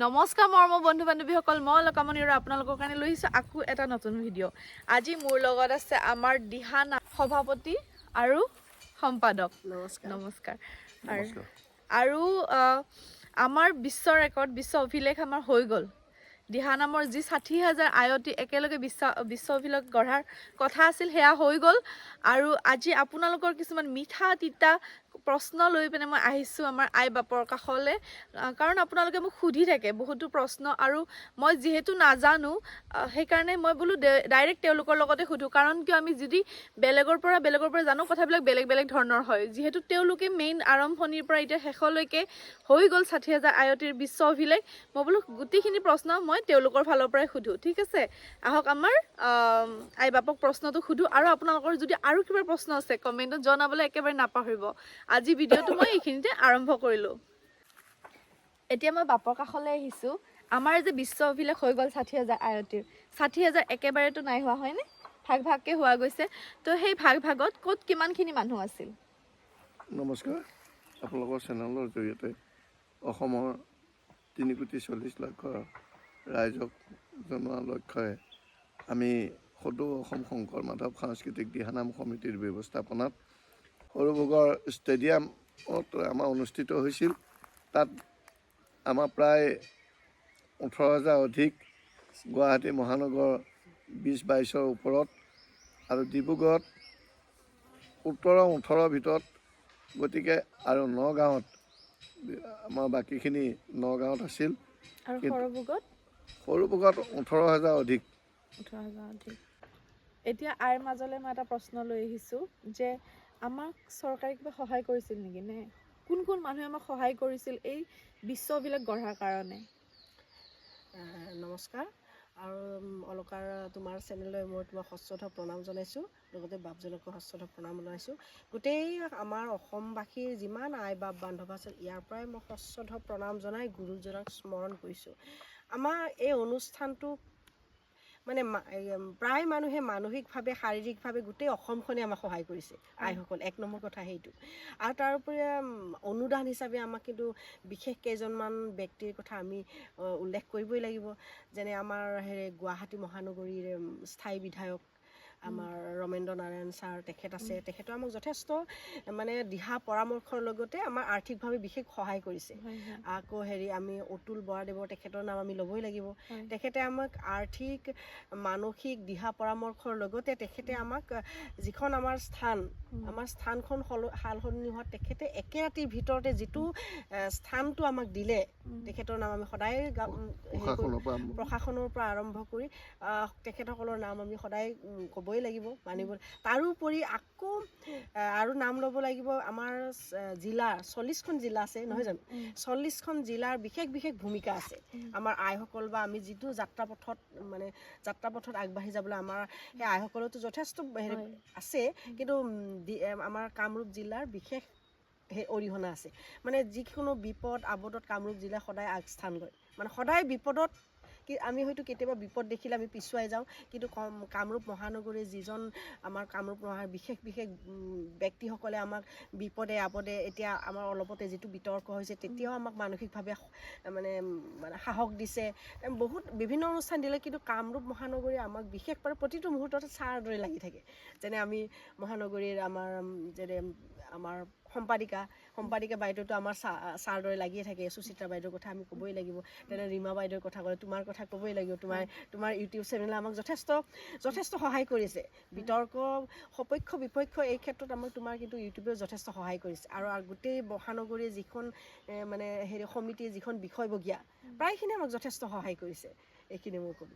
নমস্কাৰ মৰমৰ বন্ধু বান্ধৱীসকল মই লকামণি আৰু আপোনালোকৰ কাৰণে লৈ আহিছোঁ আকৌ এটা নতুন ভিডিঅ' আজি মোৰ লগত আছে আমাৰ দিহানা সভাপতি আৰু সম্পাদক। নমস্কাৰ। আৰু আমাৰ বিশ্ব ৰেকৰ্ড বিশ্ব অভিলেখ আমাৰ হৈ গ'ল। দিহা নামৰ যি ষাঠি হাজাৰ আয়তী একেলগে বিশ্ব বিশ্ব অভিলেখ গঢ়াৰ কথা আছিল সেয়া হৈ গ'ল। আৰু আজি আপোনালোকৰ কিছুমান মিঠা তিতা প্ৰশ্ন লৈ পিনে মই আহিছোঁ আমাৰ আই বাপৰ কাষলৈ। কাৰণ আপোনালোকে মোক সুধি থাকে বহুতো প্ৰশ্ন আৰু মই যিহেতু নাজানো সেইকাৰণে মই বোলো ডাইৰেক্ট তেওঁলোকৰ লগতে সুধোঁ। কাৰণ কিয় আমি যদি বেলেগৰ পৰা বেলেগৰ পৰা জানো, কথাবিলাক বেলেগ বেলেগ ধৰণৰ হয়। যিহেতু তেওঁলোকে মেইন আৰম্ভণিৰ পৰা এতিয়া শেষলৈকে হৈ গ'ল ষাঠি হাজাৰ আয়তীৰ বিশ্ব অভিলেখ, মই বোলো গোটেইখিনি প্ৰশ্ন মই তেওঁলোকৰ ফালৰ পৰাই সুধোঁ। ঠিক আছে? আহক আমাৰ আই বাপক প্ৰশ্নটো সুধোঁ আৰু আপোনালোকৰ যদি আৰু কিবা প্ৰশ্ন আছে, কমেণ্টত জনাবলৈ একেবাৰে নাপাহৰিব। আজি ভিডিঅ'টো মই এইখিনিতে আৰম্ভ কৰিলোঁ। এতিয়া মই বাপৰ কাষলৈ আহিছোঁ। আমাৰ যে বিশ্ব অভিলেখ হৈ গ'ল ষাঠি হাজাৰ আয়তীৰ। ষাঠি হাজাৰ একেবাৰেতো নাই হোৱা হয়নে? ভাগ ভাগকৈ হোৱা গৈছে। তো সেই ভাগ ভাগত ক'ত কিমানখিনি মানুহ আছিল? নমস্কাৰ। আপোনালোকৰ চেনেলৰ জৰিয়তে অসমৰ তিনি কোটি চল্লিছ লক্ষ ৰাইজক জনোৱা লক্ষ্যৰে আমি সদৌ অসম শংকৰ মাধৱ সাংস্কৃতিক দিহানাম সমিতিৰ ব্যৱস্থাপনাত সৰুভোগৰ ষ্টেডিয়ামত আমাৰ অনুষ্ঠিত হৈছিল। তাত আমাৰ প্ৰায় ওঠৰ হাজাৰ অধিক গুৱাহাটী মহানগৰ বিছ বাইছৰ ওপৰত আৰু ডিব্ৰুগড়ত সোতৰ ওঠৰৰ ভিতৰত গতিকে আৰু নগাঁৱত আমাৰ বাকীখিনি নগাঁৱত আছিল। হাজাৰ অধিক। ওঠৰ হাজাৰ অধিক। এতিয়া আইৰ মাজলৈ মই এটা প্ৰশ্ন লৈ আহিছোঁ যে আমাক চৰকাৰে কিবা সহায় কৰিছিল নেকি? নে কোন কোন মানুহে আমাক সহায় কৰিছিল এই বিশ্ববিলাক গঢ়াৰ কাৰণে? নমস্কাৰ। আৰু অলকাৰ তোমাৰ চেনেললৈ মই তোমাক সশ্ৰদ্ধ প্ৰণাম জনাইছোঁ। লগতে বাপজনকো সশ্ৰদ্ধ প্ৰণাম জনাইছোঁ। গোটেই আমাৰ অসমবাসীৰ যিমান আই বাপ বান্ধৱ আছিল ইয়াৰ পৰাই মই সশ্ৰদ্ধ প্ৰণাম জনাই গুৰুজনাক স্মৰণ কৰিছোঁ। আমাৰ এই অনুষ্ঠানটো মানে প্ৰায় মানুহে মানসিকভাৱে শাৰীৰিকভাৱে গোটেই অসমখনে আমাক সহায় কৰিছে আইসকল। এক নম্বৰ কথা সেইটো। আৰু তাৰোপৰি অনুদান হিচাপে আমাক কিন্তু বিশেষ কেইজনমান ব্যক্তিৰ কথা আমি উল্লেখ কৰিবই লাগিব। যেনে আমাৰ হেৰি গুৱাহাটী মহানগৰীৰ স্থায়ী বিধায়ক আমাৰ ৰমেন্দ্ৰ নাৰায়ণ ছাৰ তেখেত আছে তেখেতে আমাক যথেষ্ট মানে দিহা পৰামৰ্শৰ লগতে আমাৰ আৰ্থিকভাৱে বিশেষ সহায় কৰিছে আকৌ হেৰি আমি অতুল বৰাদেৱৰ তেখেতৰ নাম আমি ল'বই লাগিব। তেখেতে আমাক আৰ্থিক মানসিক দিহা পৰামৰ্শৰ লগতে তেখেতে আমাক যিখন আমাৰ স্থান। আমাৰ স্থানখন সল সাল সলনি হোৱাত তেখেতে একে ৰাতিৰ ভিতৰতে যিটো স্থানটো আমাক দিলে। তেখেতৰ নাম আমি সদায়। প্ৰশাসনৰ পৰা আৰম্ভ কৰি তেখেতসকলৰ নাম আমি সদায় উম, ক'বই লাগিব মানিব তাৰোপৰি আকৌ আৰু নাম ল'ব লাগিব আমাৰ জিলাৰ চল্লিছখন জিলা আছে নহয় জানো? চল্লিছখন জিলাৰ বিশেষ বিশেষ ভূমিকা আছে। আমাৰ আইসকল বা আমি যিটো যাত্ৰাপথত মানে যাত্ৰাপথত আগবাঢ়ি যাবলৈ আমাৰ সেই আইসকলতো যথেষ্ট হেৰি। আছে কিন্তু আমাৰ কামৰূপ জিলাৰ বিশেষ সেই অৰিহণা আছে। মানে যিকোনো বিপদ আপদত কামৰূপ জিলা সদায় আগস্থান লয়। মানে সদায় বিপদত আমি হয়তো কেতিয়াবা বিপদ দেখিলে আমি পিছুৱাই যাওঁ। কিন্তু কম কামৰূপ মহানগৰীৰ যিজন আমাৰ কামৰূপ মহা বিশেষ বিশেষ ব্যক্তিসকলে আমাক বিপদে আপদে এতিয়া আমাৰ অলপতে যিটো বিতৰ্ক হৈছে তেতিয়াও আমাক মানসিকভাৱে মানে মানে সাহস দিছে। বহুত বিভিন্ন অনুষ্ঠান দিলে কিন্তু কামৰূপ মহানগৰী আমাক বিশেষভাৱে প্ৰতিটো মুহূৰ্ততে ছাৰ দৰে লাগি থাকে। যেনে আমি মহানগৰীৰ আমাৰ যেনে আমাৰ সম্পাদিকা সম্পাদিকা বাইদেউতো আমাৰ ছাৰ দৰে লাগিয়ে থাকে সুচিত্ৰা বাইদেউৰ কথা আমি ক'বই লাগিব। তেনে ৰীমা বাইদেউৰ কথা ক'লে তোমাৰ কথা ক'বই লাগিব। তোমাৰ তোমাৰ ইউটিউব চেনেলে আমাক যথেষ্ট যথেষ্ট সহায় কৰিছে। বিতৰ্ক সপক্ষ বিপক্ষ এই ক্ষেত্ৰত আমাক তোমাৰ কিন্তু ইউটিউবেও যথেষ্ট সহায় কৰিছে। আৰু গোটেই মহানগৰীৰ যিখন মানে হেৰি সমিতিৰ যিখন বিষয়ববীয়া প্ৰায়খিনি আমাক যথেষ্ট সহায় কৰিছে। এইখিনি মই ক'ম।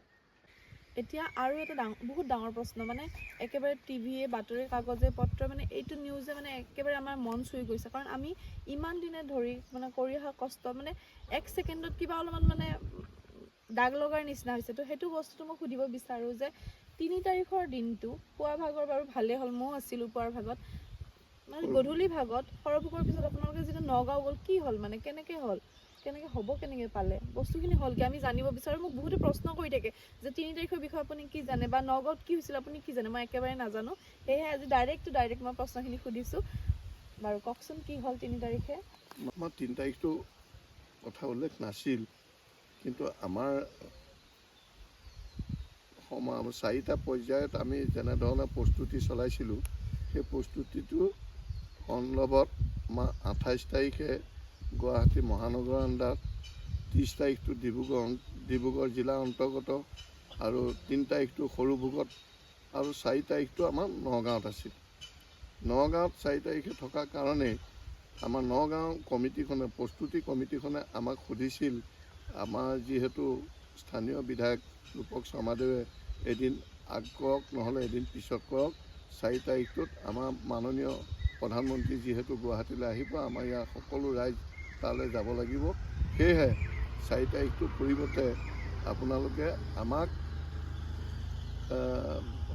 এতিয়া আৰু এটা ডাঙৰ বহুত ডাঙৰ প্ৰশ্ন মানে একেবাৰে টিভিয়ে, বাতৰি কাগজে, পত্ৰ মানে এইটো নিউজে মানে একেবাৰে আমাৰ মন চুই গৈছে। কাৰণ আমি ইমান দিনে ধৰি মানে কৰি অহা কষ্ট মানে এক ছেকেণ্ডত কিবা অলপমান মানে দাগ লগাৰ নিচিনা হৈছে। তো সেইটো বস্তুটো মই সুধিব বিচাৰোঁ যে তিনি তাৰিখৰ দিনটো পুৱা ভাগৰ বাৰু ভালেই হ'ল ময়ো আছিলোঁ পুৱাৰ ভাগত। মানে গধূলি ভাগত সৰভোগৰ পিছত আপোনালোকে যেতিয়া নগাঁও গ'ল, কি হ'ল মানে কেনেকৈ হ'ল? কেনেকৈ হ'ব কেনেকৈ পালে। বস্তুখিনি হ'লগৈ। আমি জানিব বিচাৰোঁ। মোক বহুতে প্ৰশ্ন কৰি থাকে যে তিনি তাৰিখৰ বিষয়ে আপুনি কি জানে বা নগাঁৱত কি হৈছিল আপুনি কি জানে? মই একেবাৰে নাজানো। সেয়েহে আজি ডাইৰেক্ট টু ডাইৰেক্ট মই প্ৰশ্নখিনি সুধিছোঁ। বাৰু কওকচোন কি হ'ল তিনি তাৰিখে? আমাৰ তিনি তাৰিখটো কথা উল্লেখ নাছিল। কিন্তু আমাৰ সমা চাৰিটা পৰ্যায়ত আমি যেনেধৰণে প্ৰস্তুতি চলাইছিলোঁ সেই প্ৰস্তুতিটো সন্দৰ্ভত আমাৰ আঠাইছ তাৰিখে গুৱাহাটী, মহানগৰ আণ্ডাৰত, ত্ৰিছ তাৰিখটো ডিব্ৰুগড় ডিব্ৰুগড় জিলাৰ অন্তৰ্গত আৰু তিনি তাৰিখটো সৰুভোগত আৰু চাৰি তাৰিখটো আমাৰ নগাঁৱত আছিল। নগাঁৱত চাৰি তাৰিখে থকাৰ কাৰণেই আমাৰ নগাঁও কমিটিখনে, প্ৰস্তুতি কমিটিখনে আমাক সুধিছিল, আমাৰ যিহেতু স্থানীয় বিধায়ক ৰূপক শৰ্মাদেৱে এদিন আগ কৰক, নহ'লে এদিন পিছত কৰক, চাৰি তাৰিখটোত আমাৰ মাননীয় প্ৰধানমন্ত্ৰী যিহেতু গুৱাহাটীলৈ আহিব, আমাৰ ইয়াৰ সকলো ৰাইজ তালৈ যাব লাগিব। সেয়েহে চাৰি তাৰিখটোৰ পৰিৱৰ্তে আপোনালোকে আমাক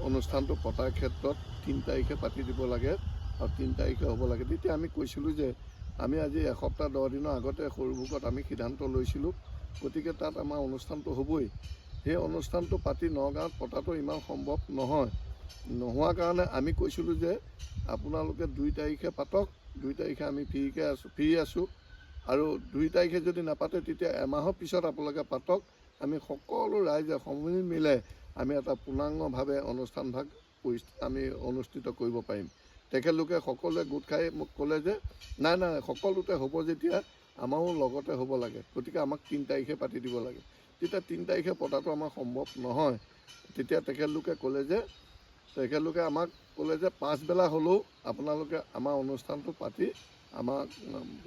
অনুষ্ঠানটো পতাৰ ক্ষেত্ৰত তিনি তাৰিখে পাতি দিব লাগে আৰু তিনি তাৰিখে হ'ব লাগে। তেতিয়া আমি কৈছিলোঁ যে আমি আজি এসপ্তাহ, দহ দিনৰ আগতে সৰুভোগত আমি সিদ্ধান্ত লৈছিলোঁ। গতিকে তাত আমাৰ অনুষ্ঠানটো হ'বই। সেই অনুষ্ঠানটো পাতি নগাঁৱত পতাটো ইমান সম্ভৱ নহয়। নোহোৱাৰ কাৰণে আমি কৈছিলোঁ যে আপোনালোকে দুই তাৰিখে পাতক। দুই তাৰিখে আমি ফ্ৰীকৈ আছোঁ, ফ্ৰী আছোঁ। আৰু দুই তাৰিখে যদি নাপাতে, তেতিয়া এমাহৰ পিছত আপোনালোকে পাতক। আমি সকলো ৰাইজে সময় মিলে আমি এটা পূৰ্ণাংগভাৱে অনুষ্ঠানভাগ আমি অনুষ্ঠিত কৰিব পাৰিম। তেখেতলোকে সকলোৱে গোট খাই মোক ক'লে যে নাই নাই, সকলোতে হ'ব যেতিয়া, আমাৰো লগতে হ'ব লাগে। গতিকে আমাক তিনি তাৰিখে পাতি দিব লাগে। তেতিয়া তিনি তাৰিখে পতাটো আমাৰ সম্ভৱ নহয়। তেতিয়া তেখেতলোকে ক'লে যে, তেখেতলোকে আমাক ক'লে যে, পাঁচবেলা হ'লেও আপোনালোকে আমাৰ অনুষ্ঠানটো পাতি আমাক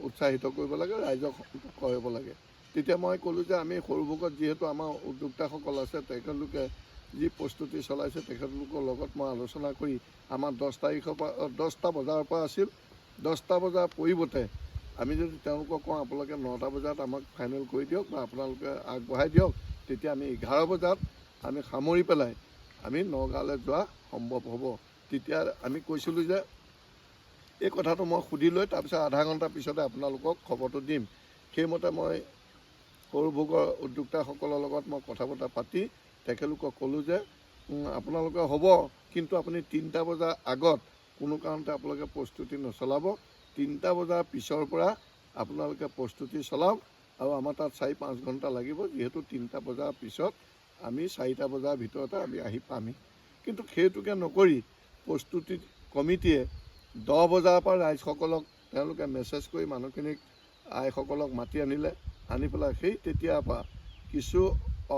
উৎসাহিত কৰিব লাগে ৰাইজক কৰিব লাগে। তেতিয়া মই ক'লোঁ যে আমি সৰুভোগত যিহেতু আমাৰ উদ্যোক্তাসকল আছে তেখেতলোকে যি প্ৰস্তুতি চলাইছে তেখেতলোকৰ লগত মই আলোচনা কৰি আমাৰ দহ তাৰিখৰ পৰা দহটা বজাৰ পৰা আছিল। দহটা বজাৰ পৰিৱৰ্তে আমি যদি তেওঁলোকক কওঁ আপোনালোকে নটা বজাত আমাক ফাইনেল কৰি দিয়ক বা আপোনালোকে আগবঢ়াই দিয়ক তেতিয়া আমি এঘাৰ বজাত আমি সামৰি পেলাই আমি নগাঁৱলৈ যোৱা সম্ভৱ হ'ব। তেতিয়া আমি কৈছিলোঁ যে এই কথাটো মই সুধি লৈ তাৰপিছত আধা ঘণ্টাৰ পিছতে আপোনালোকক খবৰটো দিম। সেইমতে মই সৰুভোগৰ উদ্যোক্তাসকলৰ লগত মই কথা বতৰা পাতি তেখেতলোকক ক'লোঁ যে আপোনালোকে হ'ব কিন্তু আপুনি তিনিটা বজাৰ আগত কোনো কাৰণতে আপোনালোকে প্ৰস্তুতি নচলাব। তিনিটা বজাৰ পিছৰ পৰা আপোনালোকে প্ৰস্তুতি চলাওক আৰু আমাৰ তাত চাৰি পাঁচ ঘণ্টা লাগিব। যিহেতু তিনিটা বজাৰ পিছত আমি চাৰিটা বজাৰ ভিতৰতে আমি আহি পামহি। কিন্তু সেইটোকে নকৰি প্ৰস্তুতি কমিটিয়ে দহ বজাৰ পৰা ৰাইজসকলক তেওঁলোকে মেছেজ কৰি মানুহখিনিক আইসকলক মাতি আনিলে আনি পেলাই সেই তেতিয়াৰ পৰা কিছু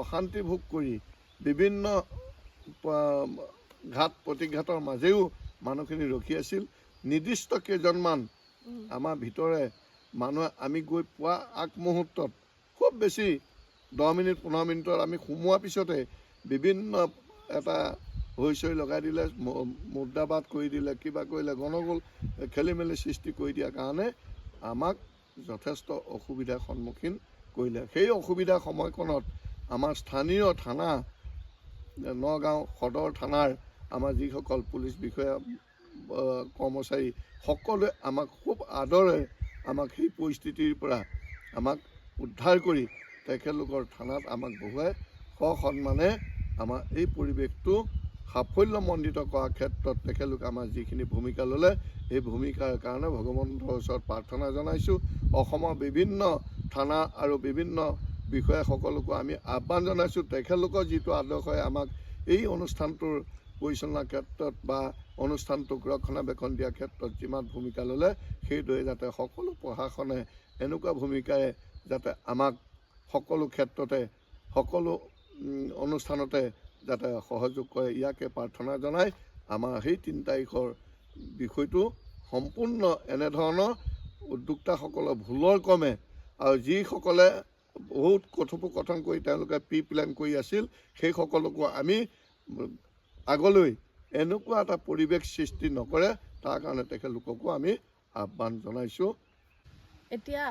অশান্তি ভোগ কৰি বিভিন্ন ঘাট প্ৰতিঘাতৰ মাজেও মানুহখিনি ৰখি আছিল নিৰ্দিষ্ট কেইজনমান। আমাৰ ভিতৰে মানুহে আমি গৈ পোৱা আগমুহূৰ্তত খুব বেছি দহ মিনিট পোন্ধৰ মিনিটত আমি সোমোৱাৰ পিছতে বিভিন্ন এটা হৈ চৈ লগাই দিলে মুদ্ৰাবাদ কৰি দিলে, কিবা কৰিলে গণগোল খেলি মেলি সৃষ্টি কৰি দিয়াৰ কাৰণে আমাক যথেষ্ট অসুবিধাৰ সন্মুখীন কৰিলে। সেই অসুবিধাৰ সময়কণত আমাৰ স্থানীয় থানা, নগাঁও সদৰ থানাৰ আমাৰ যিসকল পুলিচ বিষয়া কৰ্মচাৰী, সকলোৱে আমাক খুব আদৰে আমাক সেই পৰিস্থিতিৰ পৰা আমাক উদ্ধাৰ কৰি তেখেতলোকৰ থানাত আমাক বহুৱাই সসন্মানে আমাৰ এই পৰিৱেশটো সাফল্যমণ্ডিত কৰাৰ ক্ষেত্ৰত তেখেতলোকে আমাৰ যিখিনি ভূমিকা ল'লে এই ভূমিকাৰ কাৰণে ভগৱন্তৰ ওচৰত প্ৰাৰ্থনা জনাইছোঁ। অসমৰ বিভিন্ন থানা আৰু বিভিন্ন বিষয়াসকলকো আমি আহ্বান জনাইছোঁ। তেখেতলোকৰ যিটো আদৰ্শই আমাক এই অনুষ্ঠানটোৰ পৰিচালনাৰ ক্ষেত্ৰত বা অনুষ্ঠানটোক ৰক্ষণাবেক্ষণ দিয়াৰ ক্ষেত্ৰত যিমান ভূমিকা ল'লে সেইদৰে যাতে সকলো প্ৰশাসনে এনেকুৱা ভূমিকাৰে যাতে আমাক সকলো ক্ষেত্ৰতে সকলো অনুষ্ঠানতে যাতে সহযোগ কৰে ইয়াকে প্ৰাৰ্থনা জনাই আমাৰ সেই তিনি তাৰিখৰ বিষয়টো সম্পূৰ্ণ এনেধৰণৰ উদ্যোক্তাসকলৰ ভুলৰ ক্ৰমে আৰু যিসকলে বহুত কথোপকথন কৰি তেওঁলোকে প্ৰি প্লেন কৰি আছিল সেইসকলকো আমি আগলৈ এনেকুৱা এটা পৰিৱেশ সৃষ্টি নকৰে তাৰ কাৰণে তেখেতলোককো আমি আহ্বান জনাইছোঁ। এতিয়া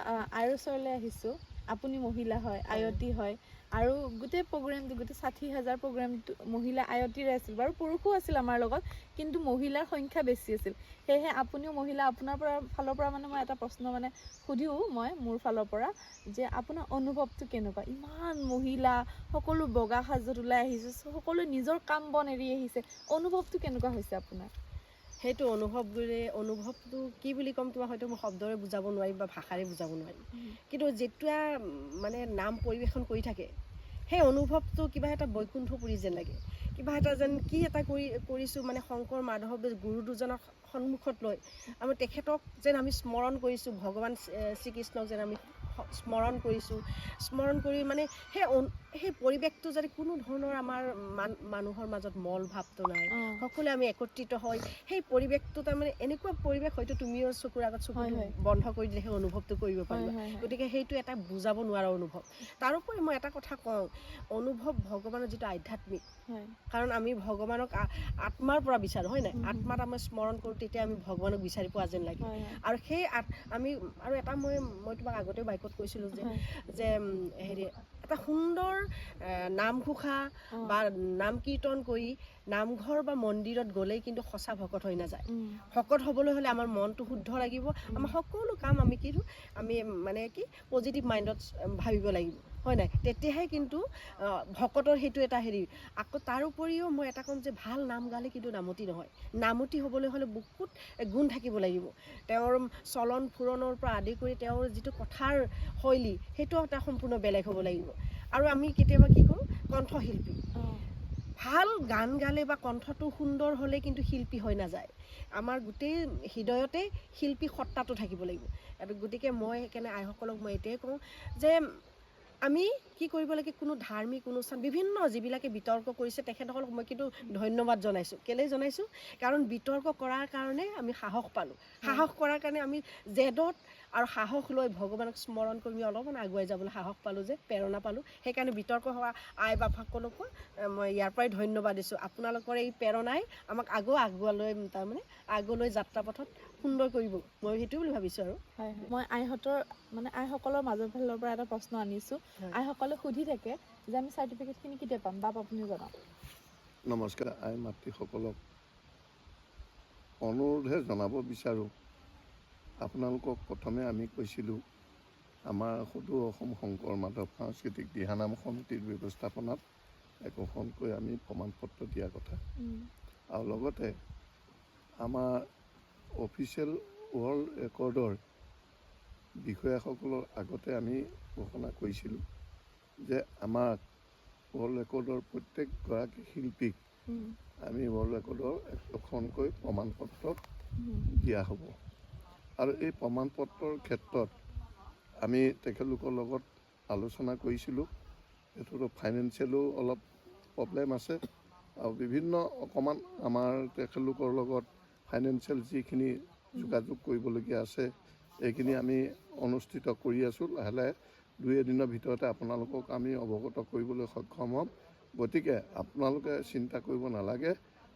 ওচৰলৈ আহিছোঁ। আপুনি মহিলা হয় আয়তী হয়। আৰু গোটেই প্ৰগ্ৰেমটো গোটেই ষাঠি হাজাৰ প্ৰগ্ৰেমটো মহিলা আয়তীৰে আছিল বাৰু পুৰুষো আছিল আমাৰ লগত কিন্তু মহিলাৰ সংখ্যা বেছি আছিল। সেয়েহে আপুনিও মহিলা আপোনাৰ পৰা ফালৰ পৰা মানে মই এটা প্ৰশ্ন মানে সুধিও মই মোৰ ফালৰ পৰা যে আপোনাৰ অনুভৱটো কেনেকুৱা? ইমান মহিলা সকলো বগা সাজত ওলাই আহিছে সকলোৱে নিজৰ কাম বন এৰি আহিছে অনুভৱটো কেনেকুৱা হৈছে আপোনাৰ? সেইটো অনুভৱবোৰে অনুভৱটো কি বুলি ক'ম তোমাক হয়তো মই শব্দৰে বুজাব নোৱাৰিম বা ভাষাৰে বুজাব নোৱাৰিম। কিন্তু যেতিয়া মানে নাম পৰিৱেশন কৰি থাকে সেই অনুভৱটো কিবা এটা বৈকুণ্ঠপুৰী যেন লাগে। কিবা এটা যেন কি এটা কৰি কৰিছোঁ মানে শংকৰ মাধৱ গুৰু দুজনক সন্মুখত লৈ আমি তেখেতক যেন আমি স্মৰণ কৰিছোঁ ভগৱান শ্ৰী- শ্ৰীকৃষ্ণক যেন আমি স্মৰণ কৰিছোঁ। স্মৰণ কৰি মানে সেই সেই পৰিৱেশটো যাতে কোনো ধৰণৰ আমাৰ মান- মানুহৰ মাজত মল ভাৱটো নাই সকলোৱে আমি একত্ৰিত হৈ সেই পৰিৱেশটো তাৰমানে এনেকুৱা পৰিৱেশ হয়তো তুমিও চকুৰ আগত চকু হয়, হয়। বন্ধ কৰি দিলে সেই অনুভৱটো কৰিব পাৰিবা। গতিকে সেইটো এটা বুজাব নোৱাৰা অনুভৱ। তাৰোপৰি মই এটা কথা কওঁ অনুভৱ ভগৱানৰ যিটো আধ্যাত্মিক কাৰণ আমি ভগৱানক আত্মাৰ পৰা বিচাৰোঁ হয় নাই? আত্মাত আমি স্মৰণ কৰোঁ তেতিয়া আমি ভগৱানক বিচাৰি পোৱা যেন লাগে। আৰু সেই আমি আৰু এটা মই মই তোমাক আগতেও বাইকত কৈছিলোঁ যে যে হেৰি এটা সুন্দৰ নামঘোষা বা নাম কীৰ্তন কৰি নামঘৰ বা মন্দিৰত গ'লেই কিন্তু সঁচা ভকত হৈ নাযায়। ভকত হ'বলৈ হ'লে আমাৰ মনটো শুদ্ধ লাগিব। আমাৰ সকলো কাম আমি কি আমি মানে কি পজিটিভ মাইণ্ডত ভাবিব লাগিব। হয় নাই? তেতিয়াহে কিন্তু ভকতৰ সেইটো এটা হেৰি। আকৌ তাৰ উপৰিও মই এটা ক'ম যে ভাল নাম গালে কিন্তু নামতি নহয়। নামতি হ'বলৈ হ'লে বহুত গুণ থাকিব লাগিব। তেওঁৰ চলন ফুৰণৰ পৰা আদি কৰি তেওঁৰ যিটো কথাৰ শৈলী সেইটো এটা সম্পূৰ্ণ বেলেগ হ'ব লাগিব। আৰু আমি কেতিয়াবা কি কৰোঁ? কণ্ঠশিল্পী। ভাল গান গালে বা কণ্ঠটো সুন্দৰ হ'লে কিন্তু শিল্পী হৈ নাযায়। আমাৰ গোটেই হৃদয়তে শিল্পী সত্তাটো থাকিব লাগিব। গতিকে মই সেইকাৰণে আইসকলক মই এইটোৱে কওঁ যে আমি কি কৰিব লাগে কোনো ধাৰ্মিক অনুষ্ঠান বিভিন্ন যিবিলাকে বিতৰ্ক কৰিছে তেখেতসকলক মই কিন্তু ধন্যবাদ জনাইছোঁ। কেলৈ জনাইছোঁ? কাৰণ বিতৰ্ক কৰাৰ কাৰণে আমি সাহস পালোঁ। সাহস কৰাৰ কাৰণে আমি জেদত আৰু সাহস লৈ ভগৱানক স্মৰণ কৰি অলপমান আগুৱাই যাবলৈ সাহস পালোঁ যে প্ৰেৰণা পালোঁ। সেইকাৰণে বিতৰ্ক হোৱা আই বাপসকলকো মই ইয়াৰ পৰাই ধন্যবাদ দিছোঁ। আপোনালোকৰ এই প্ৰেৰণাই আমাক আগো আগুৱালৈ তাৰমানে আগলৈ যাত্ৰা পথত সুন্দৰ কৰিব। মই সেইটো বুলি ভাবিছোঁ আৰু। মই আইহঁতৰ মানে আইসকলৰ মাজৰ ফালৰ পৰা এটা প্ৰশ্ন আনিছোঁ। হয়। আইসকলে সুধি থাকে যে আমি চাৰ্টিফিকেটখিনি কেতিয়া পাম বাপ আপুনি জনাওক। নমস্কাৰ আই মাতৃসকলক অনুৰোধহে জনাব বিচাৰোঁ আপোনালোকক প্ৰথমে আমি কৈছিলোঁ আমাৰ সদৌ অসম শংকৰ মাধৱ সাংস্কৃতিক দিহানাম সমিতিৰ ব্যৱস্থাপনাত একোখনকৈ আমি প্ৰমাণ পত্ৰ দিয়াৰ কথা। আৰু লগতে আমাৰ অফিচিয়েল ৱৰ্ল্ড ৰেকৰ্ডৰ বিষয়াসকলৰ আগতে আমি ঘোষণা কৰিছিলোঁ যে আমাক ৱৰ্ল্ড ৰেকৰ্ডৰ প্ৰত্যেকগৰাকী শিল্পীক আমি ৱৰ্ল্ড ৰেকৰ্ডৰ একোখনকৈ প্ৰমাণ পত্ৰ দিয়া হ'ব। আৰু এই প্ৰমাণ পত্ৰৰ ক্ষেত্ৰত আমি তেখেতলোকৰ লগত আলোচনা কৰিছিলোঁ। এইটোতো ফাইনেন্সিয়েলো অলপ প্ৰব্লেম আছে। আৰু বিভিন্ন অকণমান আমাৰ তেখেতলোকৰ লগত ফাইনেন্সিয়েল যিখিনি যোগাযোগ কৰিবলগীয়া আছে এইখিনি আমি অনুষ্ঠিত কৰি আছোঁ। লাহে লাহে দুই এদিনৰ ভিতৰতে আপোনালোকক আমি অৱগত কৰিবলৈ সক্ষম হ'ম। গতিকে আপোনালোকে চিন্তা কৰিব নালাগে।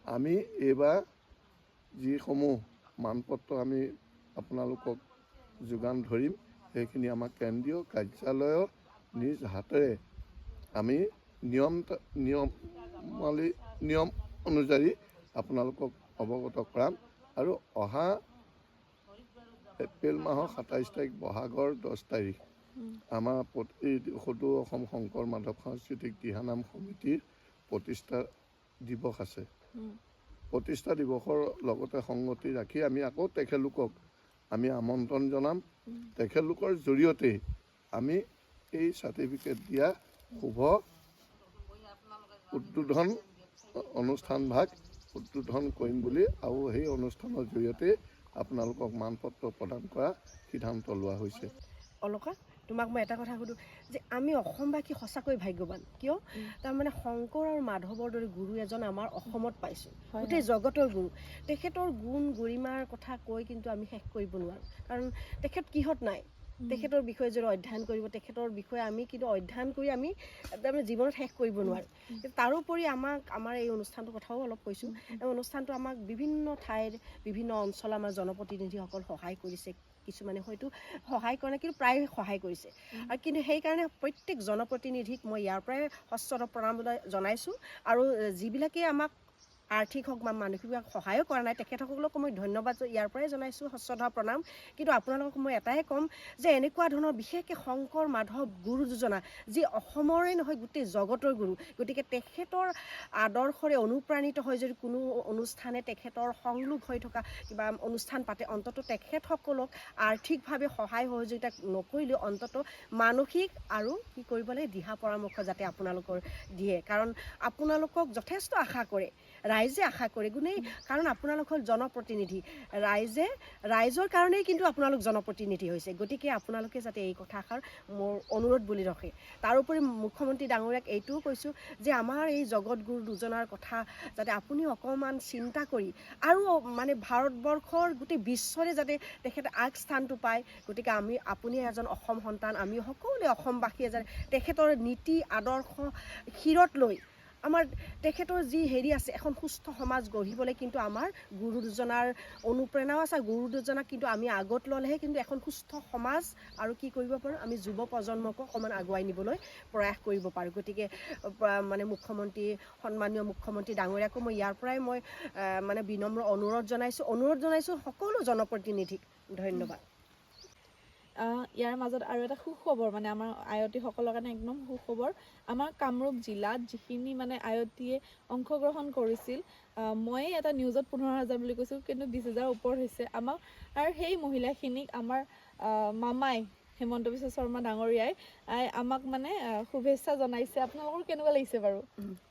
আমি এইবাৰ যিসমূহ মানপত্ৰ আমি আপোনালোকক যোগান ধৰিম সেইখিনি আমাৰ কেন্দ্ৰীয় কাৰ্যালয়ৰ নিজ হাতেৰে আমি নিয়ম নিয়মাৱলী নিয়ম অনুযায়ী আপোনালোকক অৱগত কৰাম। আৰু অহা এপ্ৰিল মাহৰ সাতাইছ তাৰিখ বহাগৰ দহ তাৰিখ। আমাৰ এই সদৌ অসম শংকৰ মাধৱ সাংস্কৃতিক দিহানাম সমিতিৰ প্ৰতিষ্ঠা দিৱস আছে। প্ৰতিষ্ঠা দিৱসৰ লগতে সংগতি ৰাখি আমি আকৌ তেখেতলোকক আমি আমন্ত্ৰণ জনাম। তেখেতলোকৰ জৰিয়তে আমি এই চাৰ্টিফিকেট দিয়া শুভ উদ্বোধন অনুষ্ঠানভাগ উদ্বোধন কৰিম বুলি আৰু সেই অনুষ্ঠানৰ জৰিয়তে আপোনালোকক মানপত্ৰ প্ৰদান কৰা সিদ্ধান্ত লোৱা হৈছে। অলকা? তোমাক মই এটা কথা সুধোঁ যে আমি অসমবাসী সঁচাকৈ ভাগ্যৱান? কিয়। তাৰমানে শংকৰ আৰু মাধৱৰ দৰে গুৰু এজন আমাৰ অসমত পাইছোঁ। গোটেই জগতৰ গুৰু। তেখেতৰ গুণ গৰিমাৰ কথা কৈ কিন্তু আমি শেষ কৰিব নোৱাৰোঁ। কাৰণ তেখেত কিহত নাই? তেখেতৰ বিষয়ে যদি অধ্যয়ন কৰিব তেখেতৰ বিষয়ে আমি কিন্তু অধ্যয়ন কৰি আমি তাৰমানে জীৱনত শেষ কৰিব নোৱাৰোঁ। তাৰোপৰি আমাক আমাৰ এই অনুষ্ঠানটোৰ কথাও অলপ কৈছোঁ। এই অনুষ্ঠানটো আমাক বিভিন্ন ঠাইৰ বিভিন্ন অঞ্চলৰ আমাৰ জনপ্ৰতিনিধিসকল সহায় কৰিছে। কিছুমানে হয়তো সহায় কৰা নাই কিন্তু প্ৰায় সহায় কৰিছে। আৰু কিন্তু সেইকাৰণে প্ৰত্যেক জনপ্ৰতিনিধিক মই ইয়াৰ পৰাই সশ্ৰদ্ধ প্ৰণাম জনাইছোঁ। আৰু যিবিলাকে আমাক আৰ্থিক হওক বা মানসিক সহায়ো কৰা নাই। তেখেতসকলক মই ধন্যবাদ ইয়াৰ পৰাই জনাইছোঁ শ্ৰদ্ধা প্ৰণাম। কিন্তু আপোনালোকক মই এটাই ক'ম যে এনেকুৱা ধৰণৰ বিশেষকৈ শংকৰ মাধৱ গুৰু যোজনা যি অসমৰে নহয় গোটেই জগতৰ গুৰু গতিকে তেখেতৰ আদৰ্শৰে অনুপ্ৰাণিত হৈ যদি কোনো অনুষ্ঠানে তেখেতৰ সংলোক হৈ থকা কিবা অনুষ্ঠান পাতে অন্তত তেখেতসকলক আৰ্থিকভাৱে সহায় সহযোগিতা নকৰিলেও অন্তত মানসিক আৰু কি কৰিব লাগে দিহা পৰামৰ্শ যাতে আপোনালোকৰ দিয়ে। কাৰণ আপোনালোকক যথেষ্ট আশা কৰে। ৰাইজে আশা কৰে। গুণেই, কাৰণ আপোনালোক হ'ল জনপ্ৰতিনিধি। ৰাইজে, ৰাইজৰ কাৰণেই কিন্তু আপোনালোক জনপ্ৰতিনিধি হৈছে। গতিকে আপোনালোকে যাতে এই কথাষাৰ মোৰ অনুৰোধ বুলি ৰখে। তাৰোপৰি মুখ্যমন্ত্ৰী ডাঙৰীয়াক এইটোও কৈছোঁ যে আমাৰ এই জগতগুৰু দুজনাৰ কথা যাতে আপুনি অকণমান চিন্তা কৰি আৰু মানে ভাৰতবৰ্ষৰ গোটেই বিশ্বৰে যাতে তেখেতে আগস্থানটো পায়। গতিকে আমি, আপুনি এজন অসম সন্তান আমি সকলোৱে অসমবাসীয়ে যাতে তেখেতৰ নীতি, আদৰ্শ শিৰত লৈ আমাৰ তেখেতৰ যি হেৰি আছে এখন সুস্থ সমাজ গঢ়িবলৈ কিন্তু আমাৰ গুৰু দুজনাৰ অনুপ্ৰেৰণাও আছে। গুৰু দুজনাক কিন্তু আমি আগত ল'লেহে কিন্তু এখন সুস্থ সমাজ আৰু কি কৰিব পাৰোঁ আমি যুৱ প্ৰজন্মকো অকণমান আগুৱাই নিবলৈ প্ৰয়াস কৰিব পাৰোঁ। গতিকে মানে মুখ্যমন্ত্ৰী সন্মানীয় মুখ্যমন্ত্ৰী ডাঙৰীয়াকো মই ইয়াৰ পৰাই মই মানে বিনম্ৰ অনুৰোধ জনাইছোঁ। অনুৰোধ জনাইছোঁ সকলো জনপ্ৰতিনিধিক। ধন্যবাদ। ইয়াৰ মাজত আৰু এটা সুখবৰ মানে আমাৰ আয়তীসকলৰ কাৰণে একদম সুখবৰ। আমাৰ কামৰূপ জিলাত যিখিনি মানে আয়তীয়ে অংশগ্ৰহণ কৰিছিল ময়ে এটা নিউজত পোন্ধৰ হাজাৰ বুলি কৈছোঁ কিন্তু বিছ হাজাৰ ওপৰত হৈছে। আমাক আৰু সেই মহিলাখিনিক আমাৰ মামাই হেমন্ত বিশ্ব শৰ্মা ডাঙৰীয়াই। আই আমাক মানে শুভেচ্ছা জনাইছে। আপোনালোকৰ কেনেকুৱা লাগিছে বাৰু?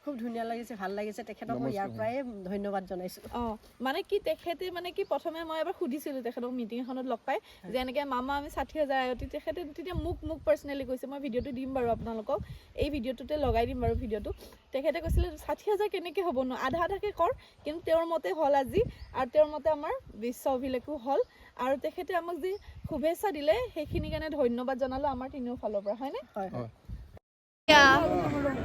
খুব ধুনীয়া লাগিছে ভাল লাগিছে। তেখেতক মই ইয়াৰ। পৰাই ধন্যবাদ জনাইছোঁ। অঁ মানে কি তেখেতে মানে কি প্ৰথমে মই এবাৰ সুধিছিলোঁ তেখেতক মিটিং এখনত লগ পাই যে এনেকৈ মামা আমি ষাঠি হাজাৰ আয়তী তেখেতে তেতিয়া মোক মোক পাৰ্চনেলি কৈছে মই ভিডিঅ'টো দিম বাৰু আপোনালোকক। এই ভিডিঅ'টোতে লগাই দিম বাৰু ভিডিঅ'টো। তেখেতে কৈছিলে ষাঠি হাজাৰ কেনেকৈ হ'ব ন? আধা আধাকৈ কৰ। কিন্তু তেওঁৰ মতে হ'ল আজি আৰু তেওঁৰ মতে আমাৰ বিশ্ব অভিলেখো হ'ল। আৰু তেখেতে আমাক যি শুভেচ্ছা দিলে সেইখিনিৰ কাৰণে ধন্যবাদ জনালোঁ আমাৰ তিনিও ফালৰ পৰা হয়নে? হয়।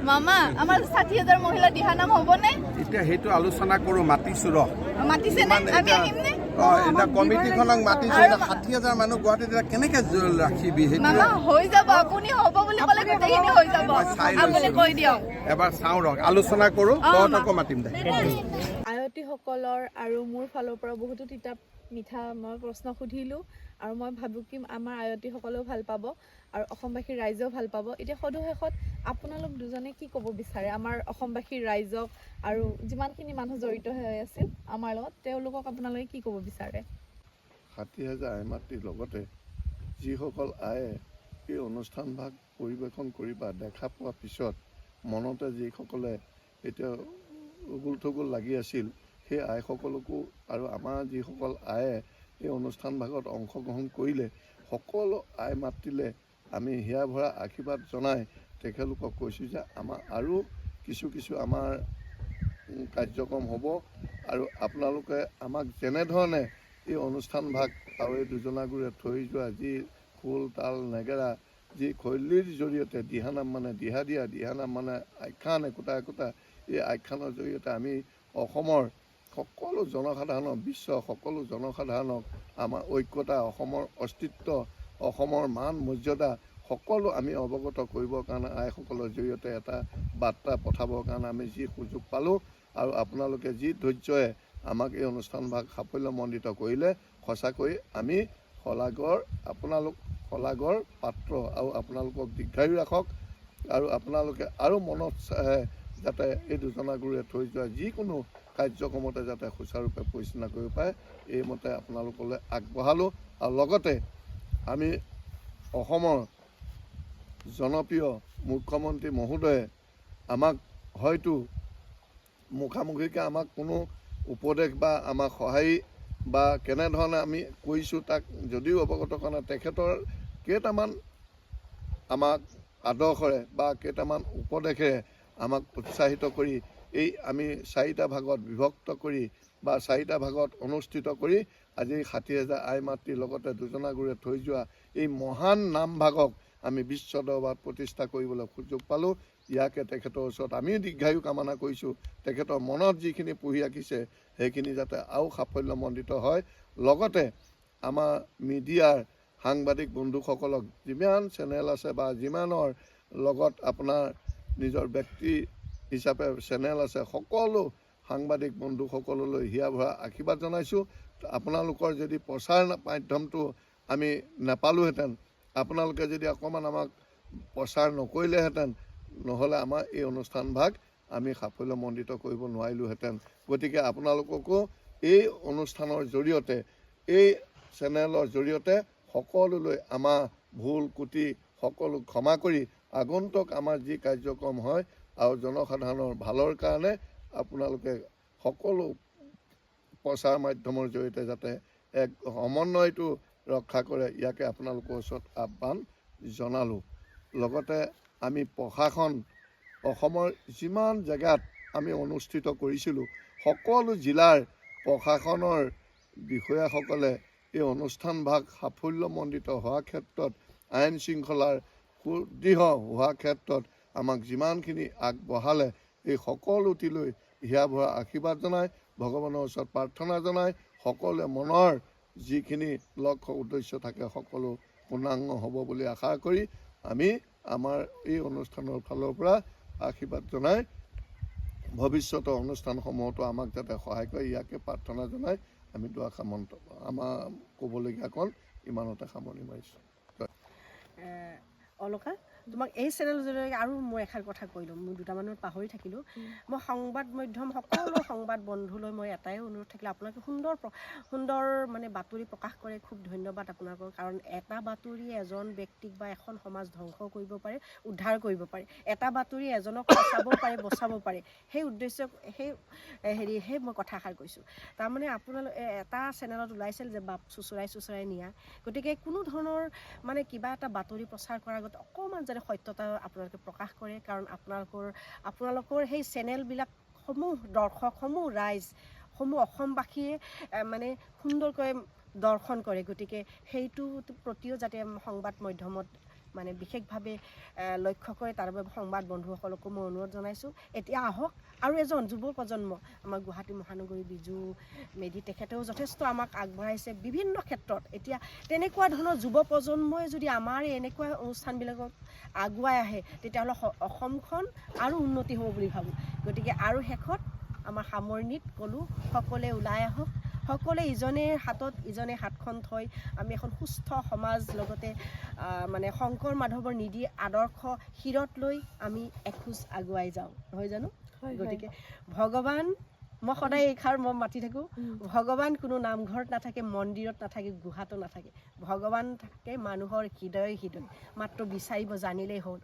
মামা আমাৰ ষাঠি হাজাৰ মহিলা দিহানাম হ'বনে? এতিয়া সেইটো আলোচনা কৰো মাতিছো ৰ মাতিছেনে কিমান আমি আহিমনে কমিটিখনক মাতিছো ষাঠি হাজাৰ মানুহ গুৱাহাটীত কেনেকে ৰাখিবি হৈ যাব আপুনি হ'ব বুলি ক'লে গোটেইখিনি হৈ যাব। আপুনি কৈ দিয়ক। এবাৰ চাওঁ ৰ আলোচনা কৰো তহঁতকো মাতিম দে। আয়তীসকলৰ আৰু মোৰ ফালৰ পৰা বহুতো তিতা মিঠা মই প্ৰশ্ন সুধিলোঁ আৰু মই ভাবোঁ কি আমাৰ আয়তীসকলেও ভাল পাব আৰু অসমবাসীৰ ৰাইজেও ভাল পাব। এতিয়া সদৌ শেষত আপোনালোক দুজনে কি ক'ব বিচাৰে? আমাৰ অসমবাসীৰ ৰাইজক আৰু যিমানখিনি মানুহ জড়িত হৈ আছিল আমাৰ লগত তেওঁলোকক আপোনালোকে কি ক'ব বিচাৰে? ষাঠি হাজাৰ আই মাতৃৰ লগতে যিসকল আয়ে এই অনুষ্ঠানভাগ পৰিৱেশন কৰি বা দেখা পোৱা পিছত মনতে যিসকলে এতিয়া উগুল থুগুল লাগি আছিল সেই আইসকলকো আৰু আমাৰ যিসকল আয়ে এই অনুষ্ঠানভাগত অংশগ্ৰহণ কৰিলে সকলো আই মাতৃলে আমি হিয়া ভৰা আশীৰ্বাদ জনাই তেখেতলোকক কৈছোঁ যে আমাৰ আৰু কিছু কিছু আমাৰ কাৰ্যক্ৰম হ'ব আৰু আপোনালোকে আমাক যেনেধৰণে এই অনুষ্ঠানভাগ আৰু এই দুজনাগুৰে থৈ যোৱা যি খোল তাল নেগেৰা যি শৈলীৰ জৰিয়তে দিহানাম মানে দিহা দিয়া দিহানাম মানে আখ্যান একোটা একোটা এই আখ্যানৰ জৰিয়তে আমি অসমৰ সকলো জনসাধাৰণক বিশ্বৰ সকলো জনসাধাৰণক আমাৰ ঐক্যতা অসমৰ অস্তিত্ব অসমৰ মান মৰ্যাদা সকলো আমি অৱগত কৰিবৰ কাৰণে আইসকলৰ জৰিয়তে এটা বাৰ্তা পঠাবৰ কাৰণে আমি যি সুযোগ পালোঁ আৰু আপোনালোকে যি ধৈৰ্যৰে আমাক এই অনুষ্ঠানভাগ সাফল্যমণ্ডিত কৰিলে সঁচাকৈ আমি শলাগৰ আপোনালোক শলাগৰ পাত্ৰ আৰু আপোনালোকক দীৰ্ঘায়ু ৰাখক আৰু আপোনালোকে আৰু মনত যাতে এই দুজনা গুৰুৱে থৈ যোৱা যিকোনো কাৰ্যক্ৰমতে যাতে সুচাৰুৰূপে পৰিচালনা কৰিব পাৰে এইমতে আপোনালোকলৈ আগবঢ়ালোঁ। আৰু লগতে আমি অসমৰ জনপ্ৰিয় মুখ্যমন্ত্ৰী মহোদয়ে আমাক হয়তো মুখামুখিকৈ আমাক কোনো উপদেশ বা আমাক সহায় বা কেনেধৰণে আমি কৰিছোঁ তাক যদিও অৱগত কৰা নাই, তেখেতৰ কেইটামান আমাক আদৰ্শৰে বা কেইটামান উপদেশেৰে আমাক উৎসাহিত কৰি এই আমি চাৰিটা ভাগত বিভক্ত কৰি বা চাৰিটা ভাগত অনুষ্ঠিত কৰি আজি ষাঠি হাজাৰ আই মাতৃৰ লগতে দুজনা গুৰুৱে থৈ যোৱা এই মহান নামভাগক আমি বিশ্ব দৰবাৰত প্ৰতিষ্ঠা কৰিবলৈ সুযোগ পালোঁ। ইয়াকে তেখেতৰ ওচৰত আমিও দীৰ্ঘায়ু কামনা কৰিছোঁ। তেখেতৰ মনত যিখিনি পুহি ৰাখিছে, সেইখিনি যাতে আৰু সাফল্যমণ্ডিত হয়। লগতে আমাৰ মিডিয়াৰ সাংবাদিক বন্ধুসকলক যিমান চেনেল আছে বা যিমানৰ লগত আপোনাৰ নিজৰ ব্যক্তি হিচাপে চেনেল আছে সকলো সাংবাদিক বন্ধুসকললৈ হিয়া ভৰা আশীৰ্বাদ জনাইছোঁ। আপোনালোকৰ যদি প্ৰচাৰ মাধ্যমটো আমি নাপালোহেঁতেন আপোনালোকে যদি অকণমান আমাক প্ৰচাৰ নকৰিলেহেঁতেন নহ'লে আমাৰ এই অনুষ্ঠানভাগ আমি সাফল্যমণ্ডিত কৰিব নোৱাৰিলোহেঁতেন। গতিকে আপোনালোককো এই অনুষ্ঠানৰ জৰিয়তে এই চেনেলৰ জৰিয়তে সকলোলৈ আমাৰ ভুল কুটি সকলো ক্ষমা কৰি আগন্তুক আমাৰ যি কাৰ্যক্ৰম হয় আৰু জনসাধাৰণৰ ভালৰ কাৰণে আপোনালোকে সকলো প্ৰচাৰ মাধ্যমৰ জৰিয়তে যাতে এক সমন্বয়টো ৰক্ষা কৰে ইয়াকে আপোনালোকৰ ওচৰত আহ্বান জনালোঁ। লগতে আমি প্ৰশাসন অসমৰ যিমান জেগাত আমি অনুষ্ঠিত কৰিছিলোঁ সকলো জিলাৰ প্ৰশাসনৰ বিষয়াসকলে এই অনুষ্ঠানভাগ সাফল্যমণ্ডিত হোৱাৰ ক্ষেত্ৰত আইন শৃংখলাৰ সুদৃঢ় হোৱাৰ ক্ষেত্ৰত আমাক যিমানখিনি আগবঢ়ালে এই সকলোটিলৈ হিয়া ভৰা আশীৰ্বাদ জনাই ভগৱানৰ ওচৰত প্ৰাৰ্থনা জনাই সকলোৱে মনৰ যিখিনি লক্ষ্য উদ্দেশ্য থাকে সকলো পূৰ্ণাংগ হ'ব বুলি আশা কৰি আমি আমাৰ এই অনুষ্ঠানৰ ফালৰ পৰা আশীৰ্বাদ জনাই ভৱিষ্যতৰ অনুষ্ঠানসমূহতো আমাক যাতে সহায় কৰে ইয়াকে প্ৰাৰ্থনা জনাই আমি দুআষাৰ মন্ত্ৰ আমাৰ ক'বলগীয়াকণ ইমানতে সামৰণি মাৰিছোঁ। অলকা? তোমাক এই চেনেলৰ জৰিয়তে আৰু মই এষাৰ কথা কৈ ল'ম। মই দুটামানত পাহৰি থাকিলোঁ। মই সংবাদ মাধ্যম সকলো সংবাদ বন্ধুলৈ মই এটাই অনুৰোধ থাকিলে আপোনালোকে সুন্দৰ সুন্দৰ মানে বাতৰি প্ৰকাশ কৰে। খুব ধন্যবাদ আপোনালোকৰ কাৰণ এটা বাতৰি এজন ব্যক্তিক বা এখন সমাজ ধ্বংস কৰিব পাৰে উদ্ধাৰ কৰিব পাৰে। এটা বাতৰি এজনক বচাব পাৰে বচাব পাৰে। সেই উদ্দেশ্য সেই এ, হেৰি সেই মই কথাষাৰ কৈছোঁ। তাৰমানে আপোনালোক এটা চেনেলত ওলাইছিল যে বাপ চুচৰাই চুচৰাই নিয়া। গতিকে কোনো ধৰণৰ মানে কিবা এটা বাতৰি প্ৰচাৰ কৰাৰ আগতে অকণমান যাতে সত্যতা আপোনালোকে প্ৰকাশ কৰে কাৰণ আপোনালোকৰ আপোনালোকৰ সেই চেনেলবিলাক সমূহ দৰ্শকসমূহ ৰাইজ সমূহ অসমবাসীয়ে মানে সুন্দৰকৈ দৰ্শন কৰে। গতিকে সেইটো প্ৰতিও যাতে সংবাদ মাধ্যমত মানে বিশেষভাৱে লক্ষ্য কৰে তাৰ বাবে সংবাদ বন্ধুসকলকো মই অনুৰোধ জনাইছোঁ। এতিয়া আহক আৰু এজন যুৱ প্ৰজন্ম আমাৰ গুৱাহাটী মহানগৰী বিজু মেধি তেখেতেও যথেষ্ট আমাক আগবঢ়াইছে বিভিন্ন ক্ষেত্ৰত। এতিয়া তেনেকুৱা ধৰণৰ যুৱ প্ৰজন্মই যদি আমাৰ এনেকুৱা অনুষ্ঠানবিলাকত আগুৱাই আহে তেতিয়াহ'লে অসমখন আৰু উন্নতি হ'ব বুলি ভাবোঁ। গতিকে আৰু শেষত আমাৰ সামৰণিত ক'লোঁ সকলোৱে ওলাই আহক। সকলোৱে ইজনে হাতত ইজনে হাতখন থৈ আমি এখন সুস্থ সমাজ লগতে মানে শংকৰ মাধৱৰ নিদি আদৰ্শ শিৰত লৈ আমি এখোজ আগুৱাই যাওঁ। নহয় জানো? গতিকে ভগৱান মই সদায় এইষাৰ মই মাতি থাকোঁ ভগৱান কোনো নামঘৰত নাথাকে মন্দিৰত নাথাকে গুহাতো নাথাকে। ভগৱান থাকে মানুহৰ হৃদয় হৃদয়। মাত্ৰ বিচাৰিব জানিলেই হ'ল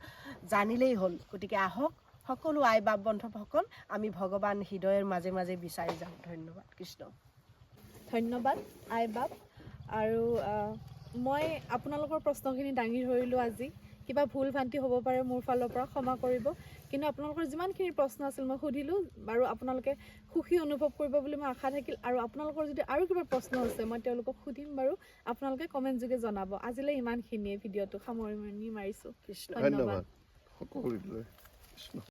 জানিলেই হ'ল। গতিকে আহক সকলো আই বাপ বন্ধুসকল আমি ভগৱান হৃদয়ৰ মাজে মাজে বিচাৰি যাওঁ। ধন্যবাদ। কৃষ্ণ। ধন্যবাদ আই বাপ আৰু মই আপোনালোকৰ প্ৰশ্নখিনি দাঙি ধৰিলোঁ আজি। কিবা ভুল ভ্ৰান্তি হ'ব পাৰে মোৰ ফালৰ পৰা ক্ষমা কৰিব। কিন্তু আপোনালোকৰ যিমানখিনি প্ৰশ্ন আছিল মই সুধিলোঁ বাৰু আপোনালোকে সুখী অনুভৱ কৰিব বুলি মই আশা থাকিল। আৰু আপোনালোকৰ যদি আৰু কিবা প্ৰশ্ন আছে মই তেওঁলোকক সুধিম বাৰু। আপোনালোকে কমেণ্ট যোগে জনাব। আজিলৈ ইমানখিনিয়ে ভিডিঅ'টো সামৰণি মাৰিছোঁ। কৃষ্ণ। ধন্যবাদ। সকলোলৈ